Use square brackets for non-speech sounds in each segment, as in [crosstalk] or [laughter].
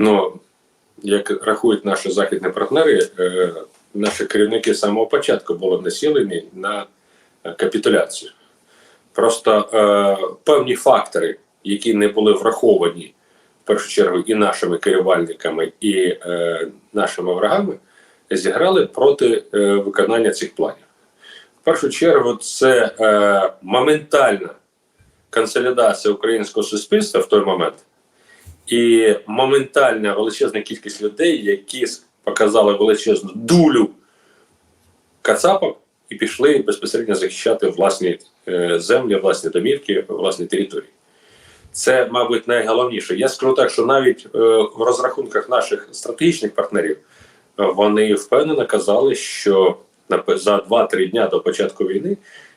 Ну, як рахують наші західні партнери, е, наші керівники з самого початку були націлені на е, капітуляцію. Просто е, певні фактори, які не були враховані в першу чергу і нашими керувальниками, і е, нашими врагами, зіграли проти е, виконання цих планів. В першу чергу, це е, моментальна консолідація українського суспільства в той момент, і моментальна величезна кількість людей, які показали величезну дулю кацапок і пішли безпосередньо захищати власні е, землі, власні домівки, власні території. Це, мабуть, найголовніше. Я скажу так, що навіть е, в розрахунках наших стратегічних партнерів вони впевнено казали, що за 2-3 дня до початку війни,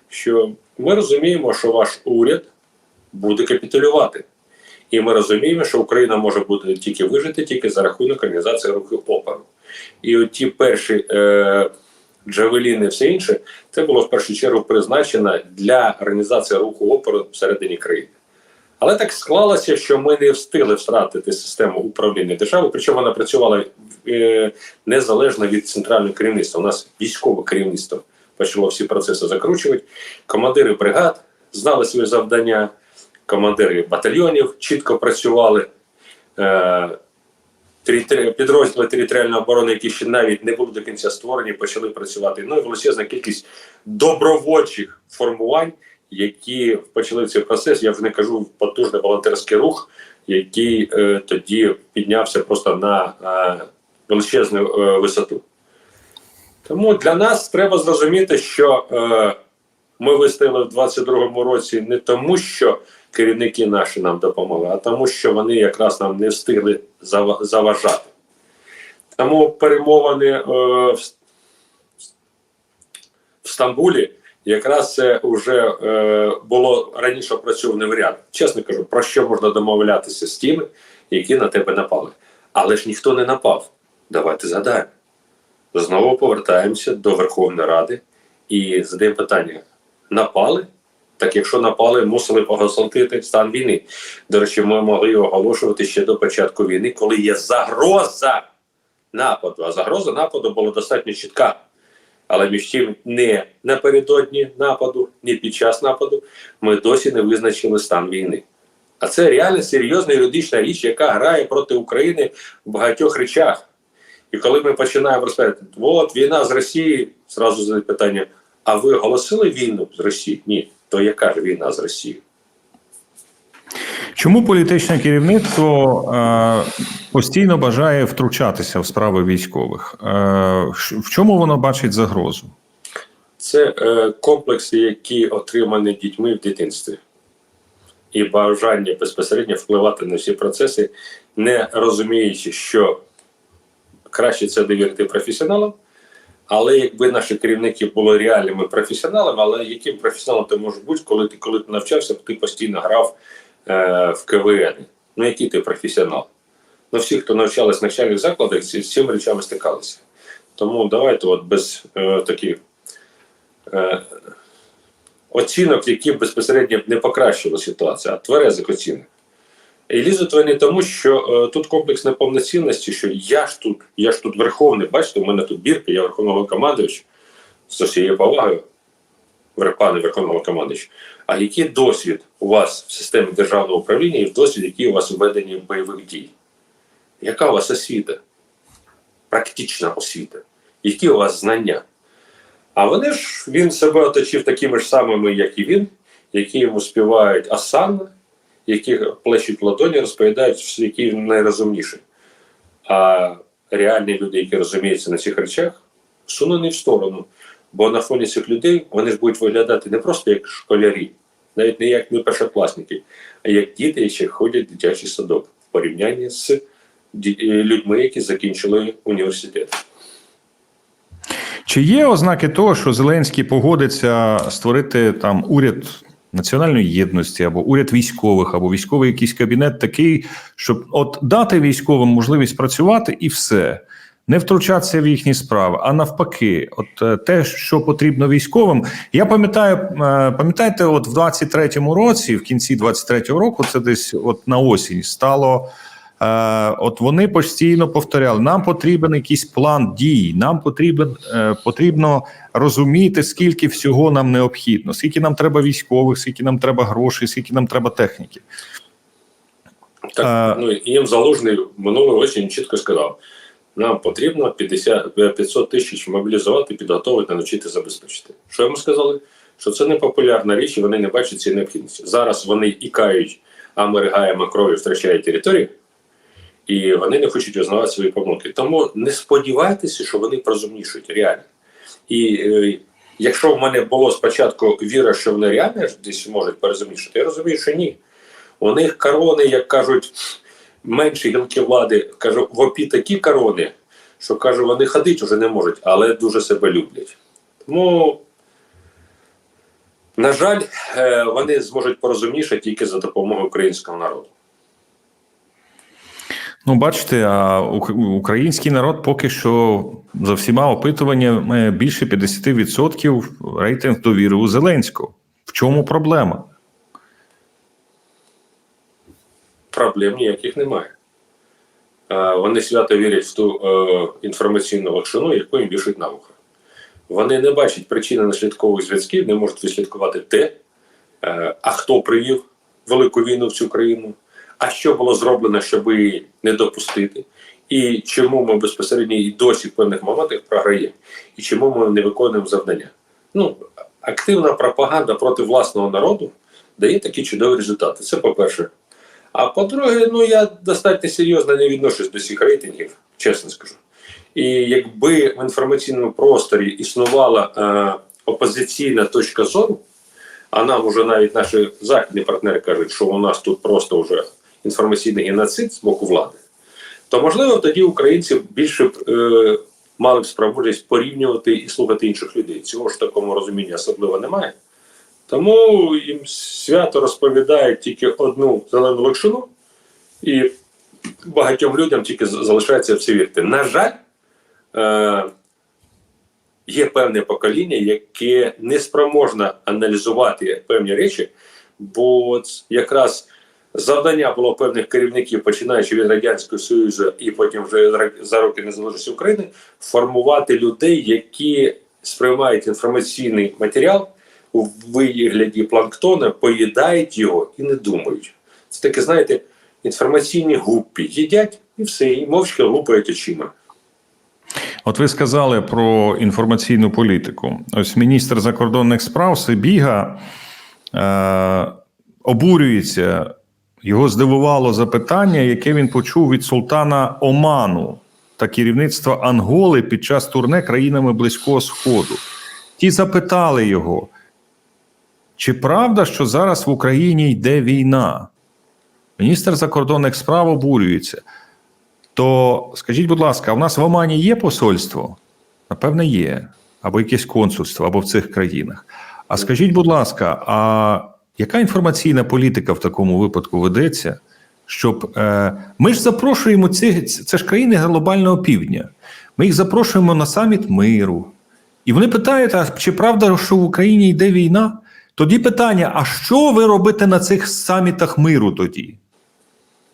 що ми розуміємо, що ваш уряд буде капітулювати. І ми розуміємо, що Україна може бути тільки вижити тільки за рахунок організації руху опору. І от ті перші е, джавеліни, все інше, це було в першу чергу призначено для організації руху опору всередині країни. Але так склалося, що ми не встигли втратити систему управління держави, причому вона працювала е, незалежно від центрального керівництва. У нас військове керівництво почало всі процеси закручувати. Командири бригад знали свої завдання, командири батальйонів чітко працювали. Е, підрозділи територіальної оборони, які ще навіть не були до кінця створені, почали працювати. Ну і величезна кількість добровольчих формувань, які почали цей процес. Я вже не кажу потужний волонтерський рух, який е, тоді піднявся просто на е, величезну е, висоту. Тому для нас треба зрозуміти, що е, ми вистояли в 22-му році не тому, що керівники наші нам допомогли, а тому, що вони якраз нам не встигли заважати. Тому перемовини е, в, Стамбулі якраз це вже е, було раніше опрацьований варіант. Чесно кажу, про що можна домовлятися з тими, які на тебе напали. Але ж ніхто не напав. Давайте згадаємо. Знову повертаємося до Верховної Ради і задаємо питання: напали? Так якщо напали, мусили поголосити стан війни. До речі, ми могли оголошувати ще до початку війни, коли є загроза нападу. А загроза нападу була достатньо чітка. Але між тим, не напередодні нападу, не під час нападу, ми досі не визначили стан війни. А це реально серйозна юридична річ, яка грає проти України в багатьох речах. І коли ми починаємо розповідати, от війна з Росії, зразу задають питання: а ви оголосили війну з Росії? Ні, то яка ж війна з Росією? Чому політичне керівництво е, постійно бажає втручатися в справи військових? Е, в чому воно бачить загрозу? Це е, комплекси, які отримані дітьми в дитинстві, і бажання безпосередньо впливати на всі процеси, не розуміючи, що краще це довірити професіоналам. Але якби наші керівники були реальними професіоналами, але яким професіоналом ти можеш бути, коли ти коли ти навчався, ти постійно грав е, в КВН? Ну який ти професіонал? Ну всі, хто навчались в навчальних закладах, з цими речами стикалися. Тому давайте от без е, таких е, оцінок, які безпосередньо не покращили ситуацію, а тверезих оцінок. І лізуть вони тому, що е, тут комплекс неповноцінності, що я ж тут, я ж тут верховний, бачите, у мене тут бірка, я верховного командуючий з усією повагою, пане верховного командуючий. А який досвід у вас в системі державного управління і досвід, який у вас у веденні бойових дій? Яка у вас освіта? Практична освіта? Які у вас знання? А вони ж він себе оточив такими ж самими, як і він, які йому співають осанно, які плещуть ладоні, розповідають, які він найрозумніший. А реальні люди, які розуміються на цих речах, сунені в сторону. Бо на фоні цих людей вони ж будуть виглядати не просто як школярі, навіть не як не першокласники, а як діти, які ходять в дитячий садок в порівнянні з е, людьми, які закінчили університет. Чи є ознаки того, що Зеленський погодиться створити там уряд національної єдності або уряд військових, або військовий якийсь кабінет такий, щоб от дати військовим можливість працювати і все, не втручатися в їхні справи, а навпаки, от е, те, що потрібно військовим. Я пам'ятаю, е, пам'ятаєте, от в 23-му році, в кінці 23-го року, це десь от на осінь стало. Е, от вони постійно повторяли: нам потрібен якийсь план дій, нам потрібен е, потрібно розуміти, скільки всього нам необхідно, скільки нам треба військових, скільки нам треба грошей, скільки нам треба техніки. Так, ну, і їм залужний минулої осінь чітко сказав: нам потрібно 50, е, 500 тисяч мобілізувати, підготовити, навчити, забезпечити. Що йому сказали? Що це не популярна річ, і вони не бачать цієї необхідності. Зараз вони ікають, а ми ригаємо кров'ю, втрачають територію, і вони не хочуть визнавати свої помилки. Тому не сподівайтеся, що вони прозумнішують реально. І е, якщо в мене було спочатку віра, що вони реально десь можуть порозумнішати, я розумію, що ні. У них корони, як кажуть, менші гілки влади, кажу, в опі такі корони, що кажу, вони ходити вже не можуть, але дуже себе люблять. Тому, на жаль, е, вони зможуть порозумніше тільки за допомогою українського народу. Ну, бачите, а український народ поки що за всіма опитуваннями більше 50% рейтинг довіри у Зеленського. В чому проблема? Проблем ніяких немає. Вони свято вірять в ту е, інформаційну лакшину, яку їм вішають на вуха. Вони не бачать причини наслідкових зв'язків, не можуть відслідкувати те, е, а хто привів велику війну в цю країну, а що було зроблено, щоб її не допустити, і чому ми безпосередньо і досі в певних моментах програємо, і чому ми не виконуємо завдання. Ну, активна пропаганда проти власного народу дає такі чудові результати. Це по-перше. А по-друге, ну я достатньо серйозно не відношусь до цих рейтингів, чесно скажу. І якби в інформаційному просторі існувала е, опозиційна точка зору, а нам уже навіть наші західні партнери кажуть, що у нас тут просто вже інформаційний геноцид з боку влади, то можливо тоді українці більше б е, мали б справедливість порівнювати і слухати інших людей. Цього ж такому розумінні особливо немає. Тому їм свято розповідають тільки одну зелену лакшину, і багатьом людям тільки залишається в це вірити. На жаль, е- є певне покоління, яке не спроможне аналізувати певні речі, бо якраз завдання було певних керівників, починаючи від Радянського Союзу і потім вже за роки незалежності України, формувати людей, які сприймають інформаційний матеріал у вигляді планктона, поїдають його і не думають. Це таке, знаєте, інформаційні гуппі їдять і все, і мовчки лупають очима. От ви сказали про інформаційну політику. Ось міністр закордонних справ Сибіга е, обурюється. Його здивувало запитання, яке він почув від султана Оману та керівництва Анголи під час турне країнами Близького Сходу. Ті запитали його, чи правда, що зараз в Україні йде війна? Міністр закордонних справ обурюється. То скажіть, будь ласка, в нас в Омані є посольство? Напевне, є, або якесь консульство, або в цих країнах. А скажіть, будь ласка, а яка інформаційна політика в такому випадку ведеться? Щоб е, ми ж запрошуємо ці це ж країни глобального півдня. Ми їх запрошуємо на саміт миру. І вони питають: а чи правда, що в Україні йде війна? Тоді питання: а що ви робите на цих самітах миру тоді?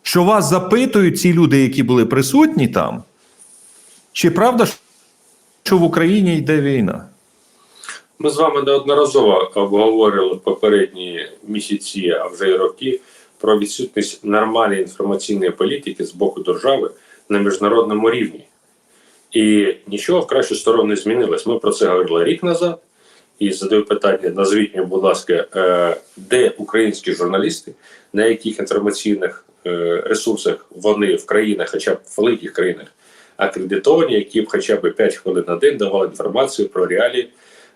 що вас запитують ці люди, які були присутні там, чи правда, що в Україні йде війна? Ми з вами неодноразово обговорювали в попередні місяці, а вже й роки, про відсутність нормальної інформаційної політики з боку держави на міжнародному рівні. І нічого в кращу сторону не змінилось. Ми про це говорили рік назад. І задаю питання: назвіть мені, будь ласка, е, де українські журналісти, на яких інформаційних е, ресурсах вони в країнах, хоча б в великих країнах, акредитовані, які б хоча б 5 хвилин на день давали інформацію про реалії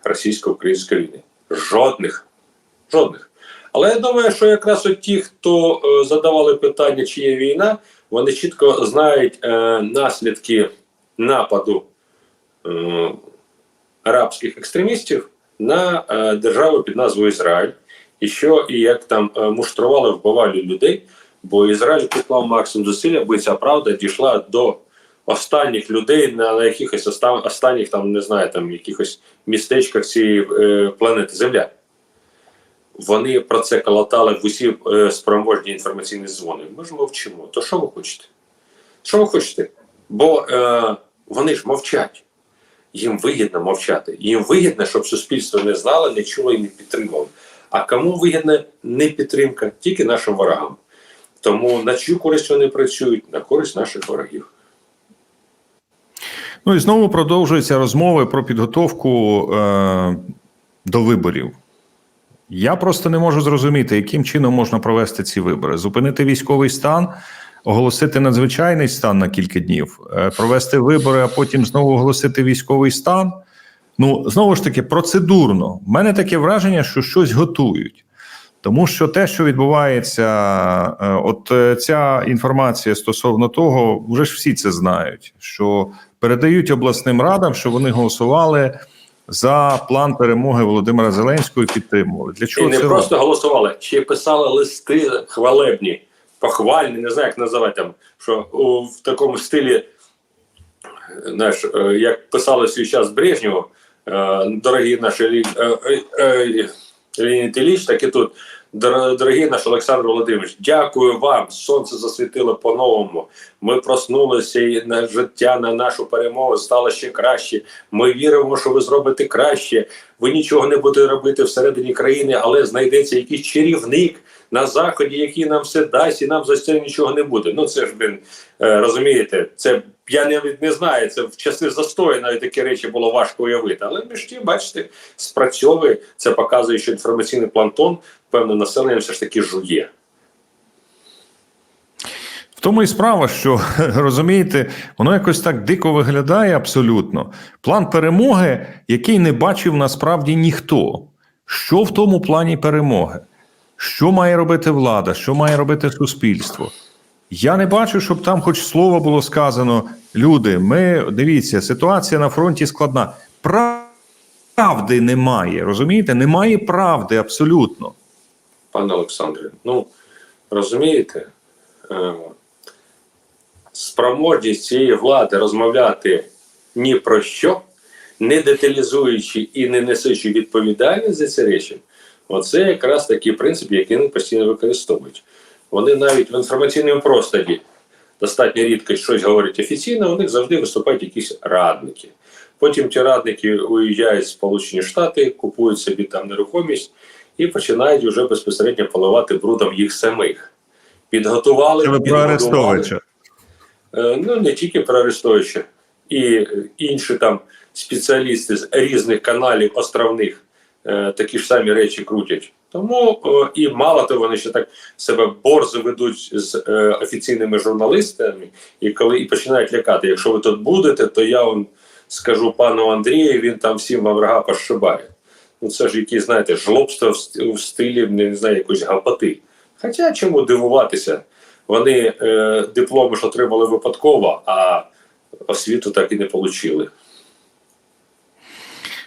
російсько-української війни. Жодних. Жодних. Але я думаю, що якраз от ті, хто е, задавали питання, чи є війна, вони чітко знають е, наслідки нападу е, арабських екстремістів на е, державу під назвою Ізраїль, і що і як там е, муштрували, вбивали людей, бо Ізраїль приклав максимум зусиль, аби ця правда дійшла до останніх людей на, на якихось оста- останніх там, не знаю, там якихось містечках цієї е, планети Земля. Вони про це колотали в усі е, спроможні інформаційні дзвони. Ми ж мовчимо. То що ви хочете? Що ви хочете? Бо е, вони ж мовчать. Їм вигідно мовчати. Їм вигідно, щоб суспільство не знало, не чуло і не підтримувало. А кому вигідна не підтримка? Тільки нашим ворогам. Тому на чию користь вони працюють? На користь наших ворогів. Ну і знову продовжуються розмови про підготовку е, до виборів. Я просто не можу зрозуміти, яким чином можна провести ці вибори. Зупинити військовий стан, оголосити надзвичайний стан на кілька днів, е, провести вибори, а потім знову оголосити військовий стан. Ну, знову ж таки, процедурно. У мене таке враження, що щось готують. Тому що те, що відбувається, е, от е, ця інформація стосовно того, вже ж всі це знають, що передають обласним радам, що вони голосували за план перемоги Володимира Зеленського і підтримували. Для І не це просто голосували, ще й писали листи хвалебні, похвальні, не знаю, як називати там, що у, в такому стилі, знаєш, е, як писали свій час Брежнєву, е, дорогі наші е, Леонід Ілліч, так і тут. Дор- Дорогий наш Олександр Володимирович, дякую вам. Сонце засвітило по-новому. Ми проснулися і на життя, на нашу перемогу стало ще краще. Ми віримо, що ви зробите краще. Ви нічого не будете робити всередині країни, але знайдеться якийсь чарівник на заході, який нам все дасть, і нам за це нічого не буде. Ну це ж блін, е, розумієте, це я не, не знаю. Це в часи застою навіть такі речі було важко уявити. Але між тим, бачите, спрацьовує. Це показує, що інформаційний плантон певне населення все ж таки жує. Тому і справа, що [laughs] розумієте, воно якось так дико виглядає абсолютно. План перемоги, який не бачив насправді ніхто. Що в тому плані перемоги? Що має робити влада, що має робити суспільство? Я не бачу, щоб там хоч слово було сказано. Люди, ми дивіться, ситуація на фронті складна. Правди немає, розумієте? Немає правди абсолютно. Пане Олександре, ну розумієте, е, спроможність цієї влади розмовляти ні про що, не деталізуючи і не несучи відповідальність за ці речі, оце якраз такий принцип, який вони постійно використовують. Вони навіть в інформаційному просторі достатньо рідко щось говорять офіційно, у них завжди виступають якісь радники. Потім ті радники уїжджають в Сполучені Штати, купують собі там нерухомість і починають вже безпосередньо поливати брудом їх самих. Підготували, Це ви про підгодували. Арестовича. Е, Ну не тільки про Арестовича, і е, інші там спеціалісти з різних каналів островних е, такі ж самі речі крутять. Тому е, і мало того, вони ще так себе борзо ведуть з е, офіційними журналістами, і коли і починають лякати. Якщо ви тут будете, то я вам скажу пану Андрію, він там всім вам рога пошибає. Ну це ж якісь, знаєте, жлобство в стилі не знаю, якоїсь гапоти. Хоча чому дивуватися? Вони е, дипломи ж отримали випадково, а освіту так і не отримали.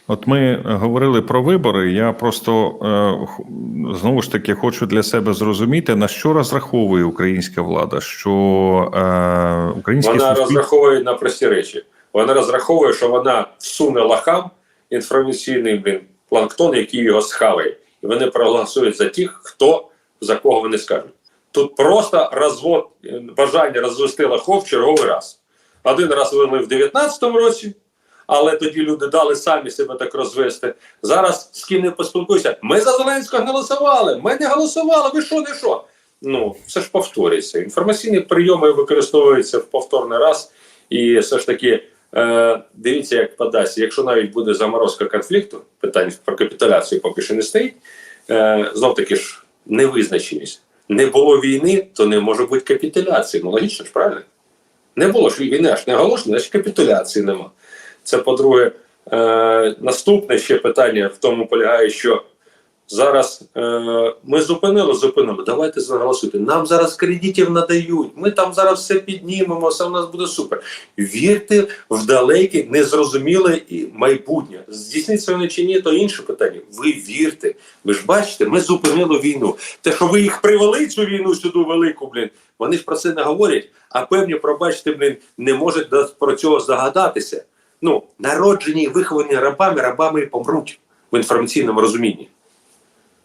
От ми говорили про вибори. Я просто е, знову ж таки хочу для себе зрозуміти, на що розраховує українська влада, що е, українське Вона суспільство розраховує на прості речі. Вона розраховує, що вона всуне лахам інформаційний блін, планктон, який його схаває. І вони проголосують за тих, хто за кого вони скажуть. Тут просто розвод бажання розвести лахов в черговий раз. Один раз вели в 19-му році, але тоді люди дали самі себе так розвести. Зараз з ким не поспілкуюся. Ми за Зеленського голосували. Ми не голосували. Ви що, не що? Ну, все ж повторюється. Інформаційні прийоми використовуються в повторний раз, і все ж таки. Е, дивіться, як подасться. Якщо навіть буде заморозка конфлікту, питань про капітуляцію поки що не стоїть. Е, знов таки ж невизначеність. Не було війни, то не може бути капітуляції. Ну логічно ж, правильно? Не було ж війни, аж не оголошено, значить капітуляції нема. Це по-друге, е, наступне ще питання в тому полягає, що зараз е, ми зупинили, зупинили. Давайте заголосуйте. Нам зараз кредитів надають. Ми там зараз все піднімемо, все у нас буде супер. Вірте в далеке, незрозуміле і майбутнє. Здійсниться вони чи ні, то інше питання. Ви вірте. Ви ж бачите, ми зупинили війну. Те, що ви їх привели цю війну сюди велику, блін, вони ж про це не говорять. А певні, пробачте, блін, не можуть про цього здогадатися. Ну, народжені і виховані рабами, рабами і помруть в інформаційному розумінні.